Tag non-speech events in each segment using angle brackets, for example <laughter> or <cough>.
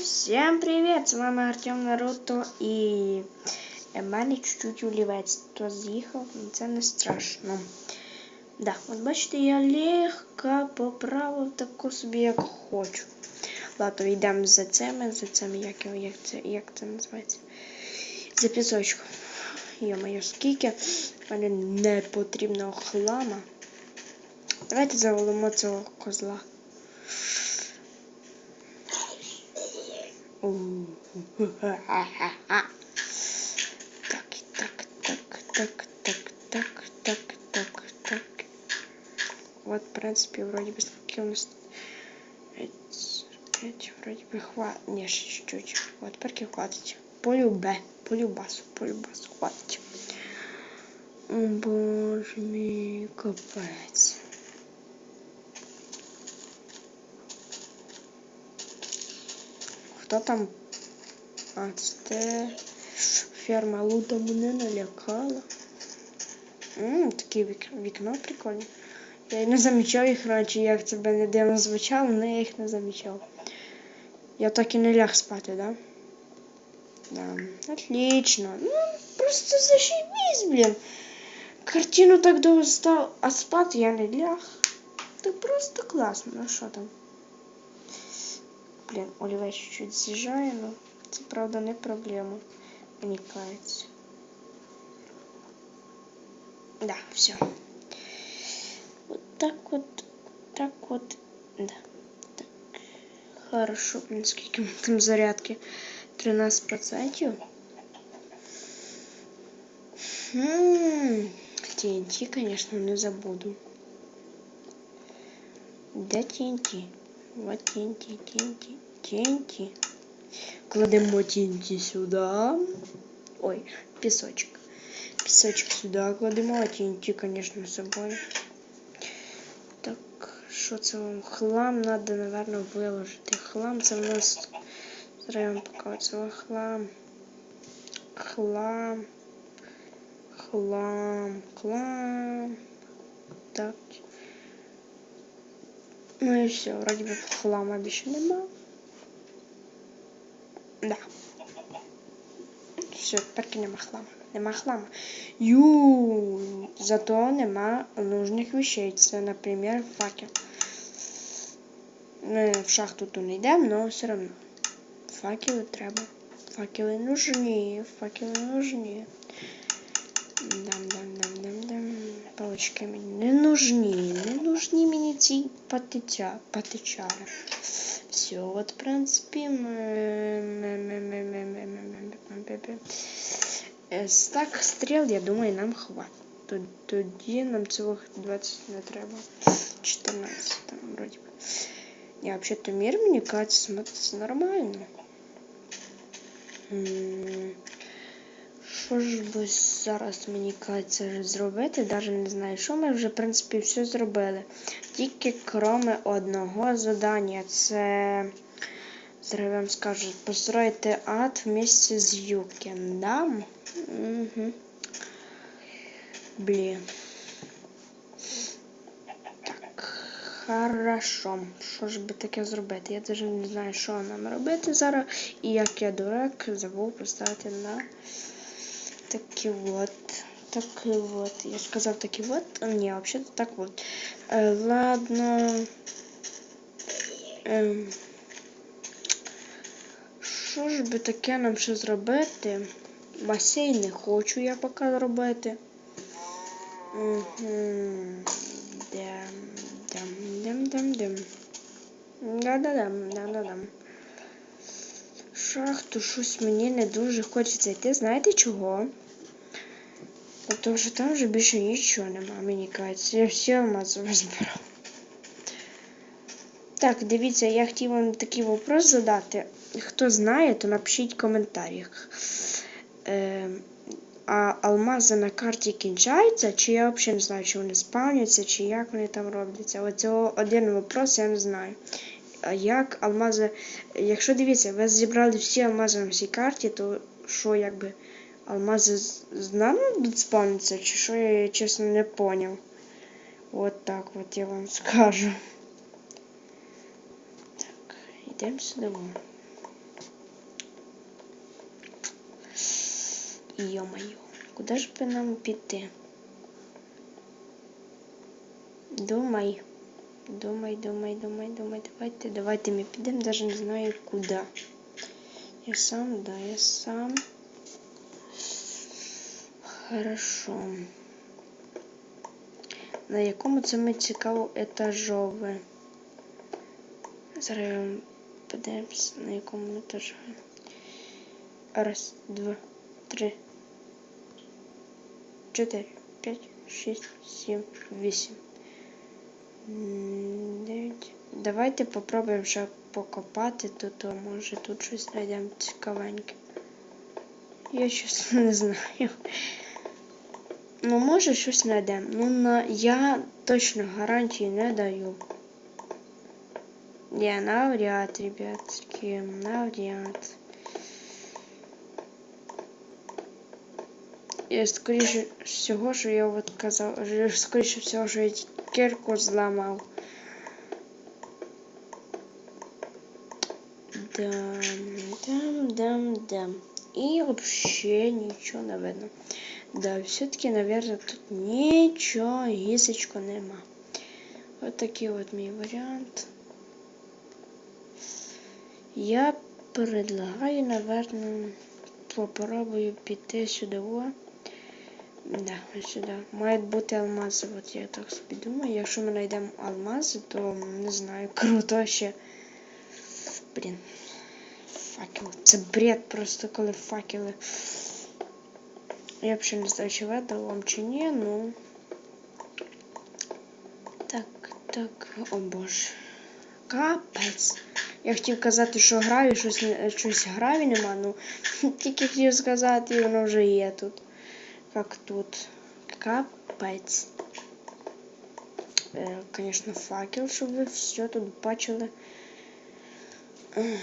Всем привет! З вами Артем Наруто і мене чуть-чуть олівець, то з'їхав, але це не страшно. Да, от бачите, я легко поправив таку собі, як хочу. Ладно, йдемо за цими, за цими, як, його- як, це, як це називається? За пісочком. Йо-моє, скільки в мене не потрібного хлама. Давайте завалимо цього козла. Так, так, так, так, так, так, так, так, так. Вот, в принципе, вроде бы сколько у нас... Пять, вроде бы хватит. Не, чуть-чуть. Вот, теперь хватит. Полюбе, полюбасу, полюбасу, хватит. О, боже мій, капець. Хто там? А, ферма лута мене налякала. Ммм, таке вік... вікно. Я не замічав їх раніше, як це не дивно звучало, але я їх не замічав. Я так і не ляг спати, да? Да. Отлично. Ну, просто зашибись, блін. Картину так довго став, а спати я не ляг. Це просто класно, ну що там? Блін, олівець чуть-чуть з'їжджає, ну це правда не проблема. Мені кажеться. Да, все. Вот так вот, так вот, да. Так. Хорошо, блин, скільки там зарядки? 13%. Хм, TNT, конечно, не забуду. Де TNT? Вот TNT, TNT, TNT. Кладемо TNT сюда. Ой, пісочок. Пісочок сюди кладемо, а TNT, конечно, з собою. Так, що це вам? Хлам надо, наверное, виложити. Хлам це в нас. Покажу. Це хлам. Хлам. Хлам. Хлам. Так. Ну і все, вроді би хлама більше нема. Да. Все, тепер нема хлама. Нема хлама. Ю, зато нема нужних вещей. Це, наприклад, факел. Ми в шахту то не йдемо, але все одно. Факели треба. Факели нужні, факели нужні. Дам, дівчатки мені не нужны Не нужны мне ці патича, патичари. Все, вот в принципі, так стріл, я думаю, нам хват тут где нам целых 20 не треба. 14 там, вроде би. Я вообще-то мир, мне кажется, смотрится нормально. Що ж би зараз мені кажеться зробити? Навіть не знаю, що ми вже, в принципі, все зробили. Тільки кроме одного задання. Це, зараз я вам скажу, построїти ад вместе з Юкіндам. Угу. Блін. Так, хорошо. Що ж би таке зробити? Я навіть не знаю, що нам робити зараз. І як я дурак, забув поставити на такий от. Такий от. Я сказав такий от. А, ні, взагалі так от. Е, ладно. Ем. Що ж би таке нам ще зробити? Басейн не хочу я поки робити. Угу. Дам, дам, дам, дам, дам. Да-да-дам, да-да-дам. Шахту щось мені не дуже хочеться йти. Знаєте чого? Тому що там вже більше нічого нема, мені кажеться. Я всі алмази розбирав. Так, дивіться, я хотів вам такий вопрос задати. Хто знає, то напишіть в коментарях. Е, а алмази на карті кінчаються, чи я взагалі не знаю, чи вони спавняться, чи як вони там робляться. Оцього один вопрос я не знаю. А як алмази. Якщо дивіться, ви зібрали всі алмази на всій карті, то що якби Алмазы з нами будуть спавнитися, чи я чесно не понял. Вот так вот я вам скажу. Так, йдемо сюди. Йо-моё, куди ж би нам піти? Думай. Думай, думай, думай, думай, давайте, давайте ми підемо, даже не знаю куда. Я сам, да, я сам. Хорошо. На якому це ми цікаво етажове? Зараз подивимось, на якому етажі. Раз, два, три, чотири, п'ять, шість, сім, вісім. Дев'ять. Давайте попробуємо ще покопати тут, а може тут щось знайдемо цікавеньке. Я щось <laughs> не знаю. Ну, може щось знайдемо. Ну, на... я точно гарантії не даю. Я навряд, ребятки, навряд. І скоріше всього, що я от казав, скоріше всього, що я кірку зламав. Дам, дам, дам, дам. І вообще нічого не видно. Да, все-таки, наверное, тут нічого гісечко нема. От такий от мій варіант. Я предлагаю, наверное, попробую піти сюди. Да, ось сюди. Мають бути алмази, от я так собі думаю. Якщо ми знайдемо алмази, то не знаю, круто ще. Блін. Факел. Це бред просто, коли факели. Я взагалі не знаю, чи видав вам чи ні, ну. Так, так, о боже. Капець. Я хотів казати, що граві, щось, щось граві нема, ну <laughs> тільки хотів сказати, і воно вже є тут. Як тут. Капець. Е, факел, щоб ви все тут бачили. Блін.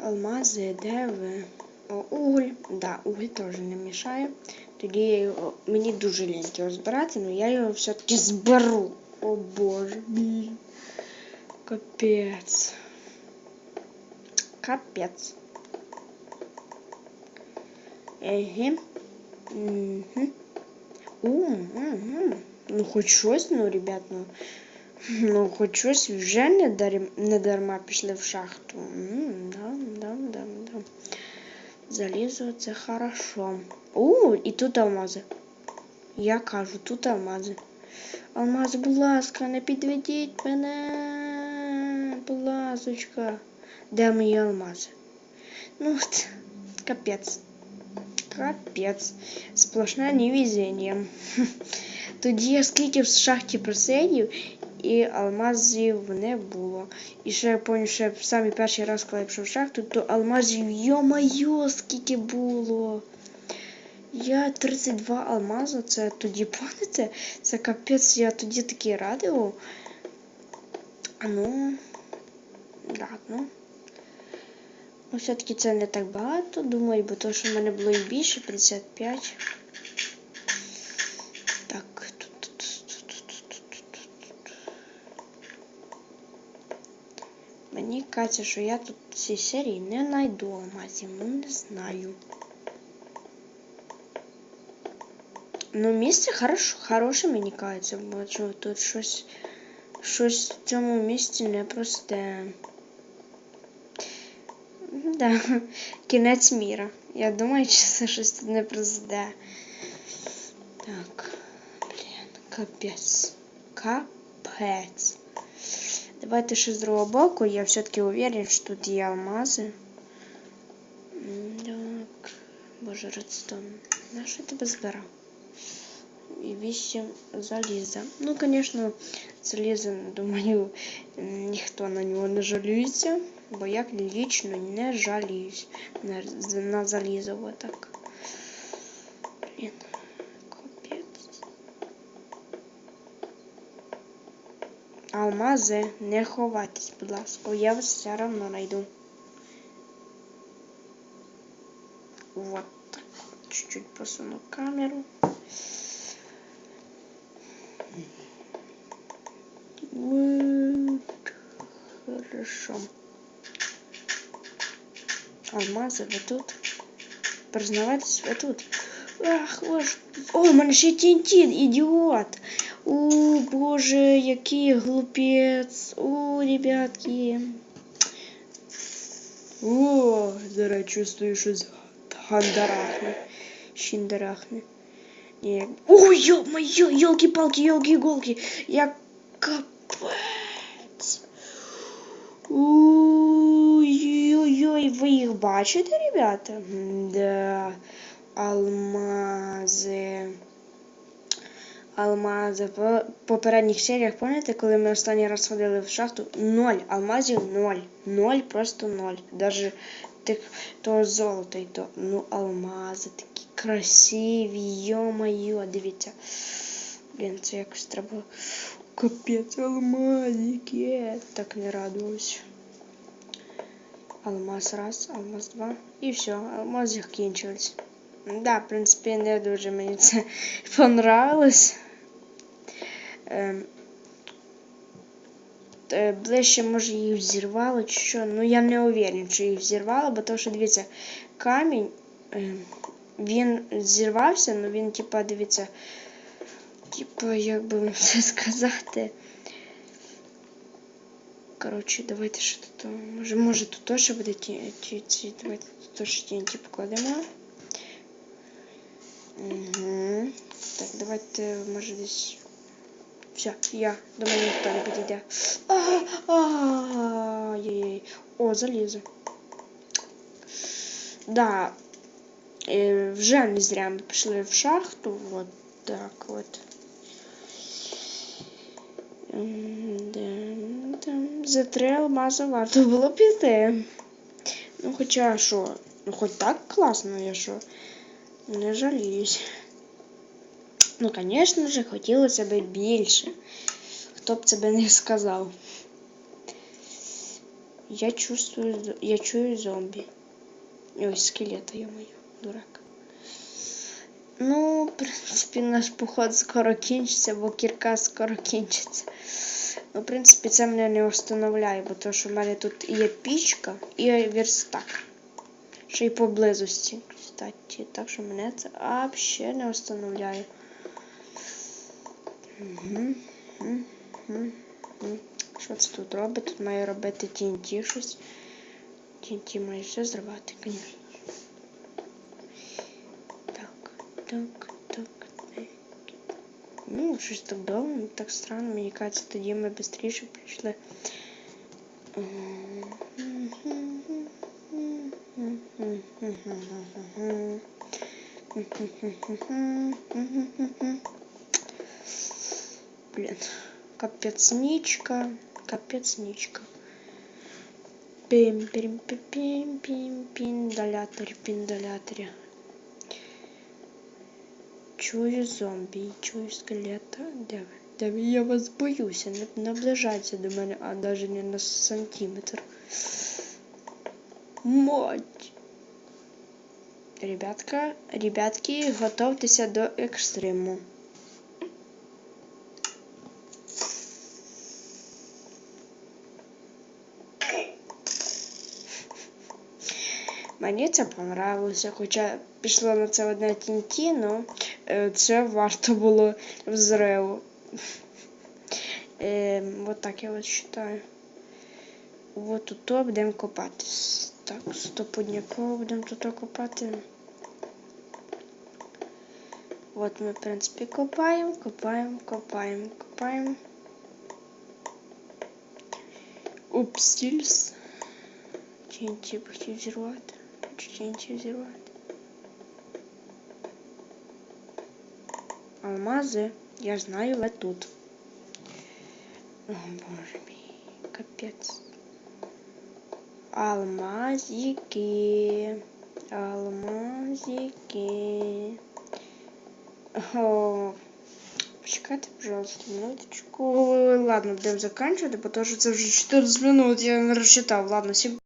Алмази, де ви? О, уголь. Да, уголь теж не мішає. Тоді я його, мені дуже лінь його збирати, але я його все-таки зберу. О боже мій. Капець. Капець. Еге. Угу. Угу. Ну, хоч щось, ну, ребят, ну. <laughs> Ну, хоч щось вже не, дарм, не дарма пішли в шахту. М, да, да, да, да. Залізо це хорошо. У, і тут алмази. Я кажу, тут алмази. Алмази, будь ласка, не підведіть мене. Будь ласочка. Де мої алмази? Ну, от, <laughs> капець. Капець. Сплошне невезіння. <laughs> Тоді я скільки в шахті просидів, і алмазів не було. І ще я пам'ятаю, що в самий перший раз, коли я пішов в шахту, то алмазів, йо-майо, скільки було. Я 32 алмази, це тоді пам'ятаєте? Це капець, я тоді такий радий був. А ну. Ну, все-таки це не так багато, думаю, бо то, що в мене було і більше, 55. Мені кажеться, що я тут в цій серії не знайду алмазів, ну не знаю. Ну, місце хорош, хороше, мені кажеться, бо що тут щось, щось в цьому місці непросте. Да, <laughs> кінець міра. Я думаю, <laughs> що це щось тут непросте. Так, блін, капець. Капець. Давайте ще з другого боку. Я все-таки уверен, що тут є алмази. М, Так. Боже, редстон. На що я тебе збирав? І вісім заліза. Ну, звісно, заліза, думаю, м, ніхто на нього не жаліється, бо я лічно не жаліюсь на, з- на залізо. Отак. Алмази, не ховайтесь, будь ласка, я вас все одно знайду. Вот так. Чуть-чуть посуну камеру. Вот. Хорошо. Алмазы вы тут? признавайтесь, ви тут. Ах, ось. О, у мене ще ідіот. О, боже, який глупець. О, ребятки. О, зараз чувствую, щось гандарахне. Щіндарахне. Ні. Ой, йо-моє, йолки-палки, йолки-іголки. Я капець. Ой-ой-ой, ви їх бачите, ребята? Да. Алмази. Алмази. В попередніх серіях, пам'ятаєте, коли ми останній раз ходили в шахту? Ноль. Алмазів ноль. Ноль, просто ноль. Даже тих, того золота і то. Ну, алмази такі красиві. Йо-моє, дивіться. Блін, це якось треба. Капець, алмазики. Так не радувався. Алмаз раз, алмаз два. І все, алмази кінчились. Да, в принципі, не дуже мені це <laughs> понравилось. Ем, е, ближче, може, їх взірвало чи що. Ну, я не уверен, що їх взірвало, бо то, що дивіться, камінь, ем, він зірвався, але він, типа, дивіться, типа, як би вам <laughs> це сказати. Коротше, давайте що тут. Може, може тут теж буде ті, ті, ті, давайте тут теж TNT покладемо. Угу. Так, давайте, може десь. Все, я. До мене ніхто не підійде. Ай-яй-яй. О, залізо. Да. Е, вже не зря ми пішли в шахту. Вот так от. М, Да, за три алмази варто було піти. Ну, хоча що, ну хоч так класно, я що. Не жаліюсь. Ну, звісно ж, хотілося б більше. Хто б це не сказав. Я чувствую, я чую зомбі. Ой, скелета, я-моє, дурак. Ну, в принципі, наш поход скоро кінчиться, бо кірка скоро кінчиться. Ну, в принципі, це мене не встановляє, бо то, що в мене тут є пічка і верстак. Ще й поблизості, кстати. Так що мене це взагалі не встановляє. Що це тут робить? Тут має робити TNT щось. TNT має все зривати, звісно. Так, так, так. так. Ну, щось так довго, так странно. Мені кажеться, тоді ми швидше прийшли. Блин, капецничка, капецничка. Пим, пим, пим, пим, пим, пиндаляторь, пиндаляторь. Чую зомбі, чую скелета. Де ви? Я вас боюся. Не наближайте до мене, а навіть не на сантиметр. Мать. Ребятка, ребятки, готовтеся до екстриму. Мені це понравилося, хоча пішло на це одне тінті, ну е, це варто було взриву. Е, вот так я от вважаю. Вот тут будемо копати. Так, стопудняково будемо тут копати. От ми, в принципі, копаємо, копаємо, копаємо, копаємо. TNT б хотів зірвати. TNT зірвати. Алмази, я знаю, ви тут. О, боже мій, капець. Алмазики. Алмазики. О, почекайте, пожалуйста, минуточку. Ладно, будемо заканчивать, потому что это уже 14 минут, я рассчитал. Ладно, всем